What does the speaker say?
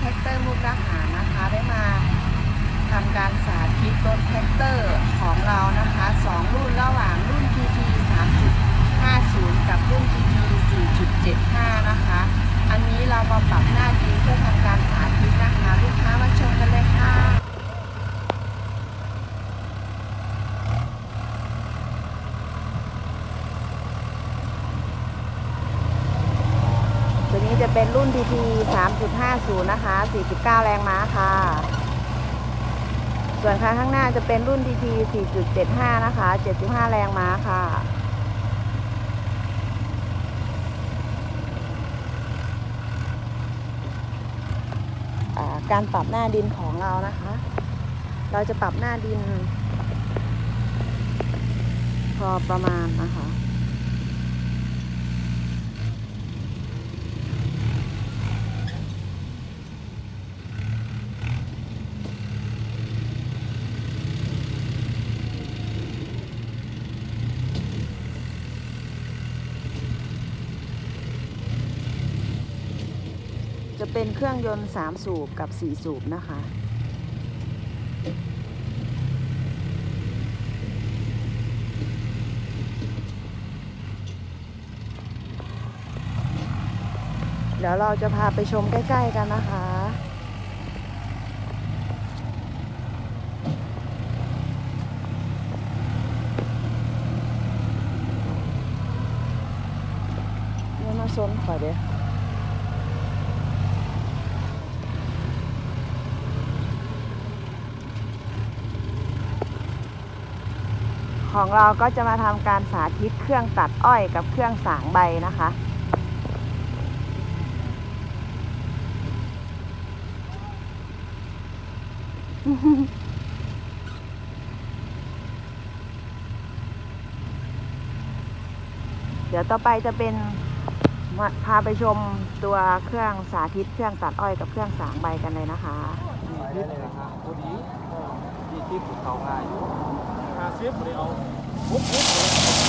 แท็กเตอร์มุกดาหารนะคะได้มาทำการสาธิตรถแท็กเตอร์ของเรานะคะสอง นี้จะเป็นรุ่น TT 3.50 นะคะ 49 แรงม้าค่ะ ส่วนคันข้างหน้าจะเป็นรุ่น TT 4.75 นะคะ 75 แรงม้าค่ะการปรับหน้าดินของเรานะคะ เราจะปรับหน้าดิน พอประมาณนะคะ จะเป็นเครื่องยนต์ 3 สูบกับ 4 สูบนะคะ เดี๋ยวเราจะพาไปชมใกล้ ๆ กันนะคะ เดี๋ยวมาซนขอยเด้อ ของเราก็จะมาทำการสาธิตเครื่องตัดอ้อยกับเครื่องสางใบนะคะ เดี๋ยวต่อไปจะเป็นพาไปชมตัวเครื่องสาธิตเครื่องตัดอ้อยกับเครื่องสางใบกันเลยนะคะทิศนะครับพอดีที่ทิศเขาง่ายอยู่ หาซิฟเลยเอาปุ๊บปุ๊บ